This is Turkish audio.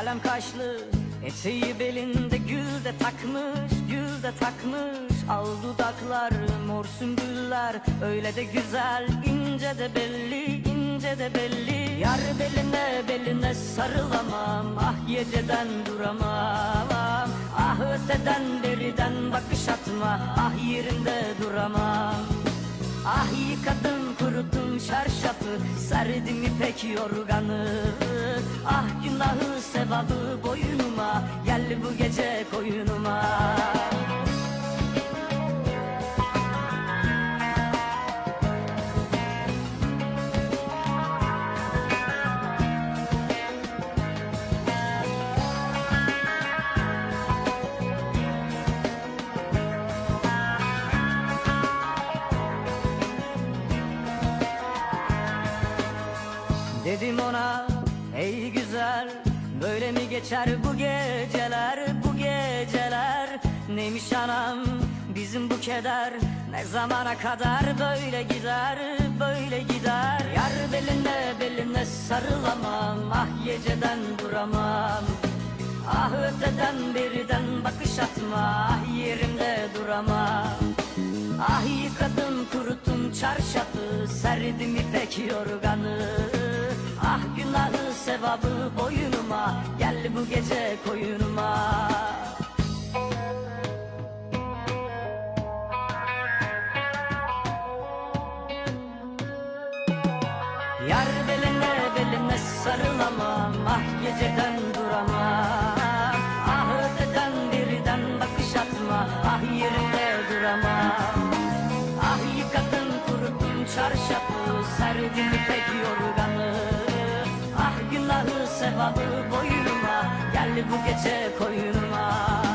Kalem kaşlı. Eteği belinde gül de takmış Gül de takmış. Al dudaklar mor sümbüller. Öyle de güzel ince de belli ince de belli. Yar beline beline sarılamam. Ah geceden duramam. Ah öteden beriden bakış atma. Ah yerinde duramam. Ah yıkadım kuruttum çarşafı Serdim ipek yorganı. Ah günahı sevabı boynuma Gel bu gece koyunuma Dedim ona ey güzel Böyle mi geçer bu geceler bu geceler? Neymiş anam bizim bu keder? Ne zamana kadar böyle gider böyle gider? Yar beline beline sarılamam Ah geceden duramam. Ah öteden beriden bakış atma Ah yerimde duramam. Ah yıkadım kuruttum çarşafı Serdim ipek yorganı sevabı boynuma Gel bu gece koyunuma. Yar beline beline sarılamam Ah geceden duramam Ah öteden birden bakış atma Ah yerinde duramam Ah yıkadım kuruttum çarşafı Serdim Ah günahı sevabı boyuma Geldi bu gece koyunuma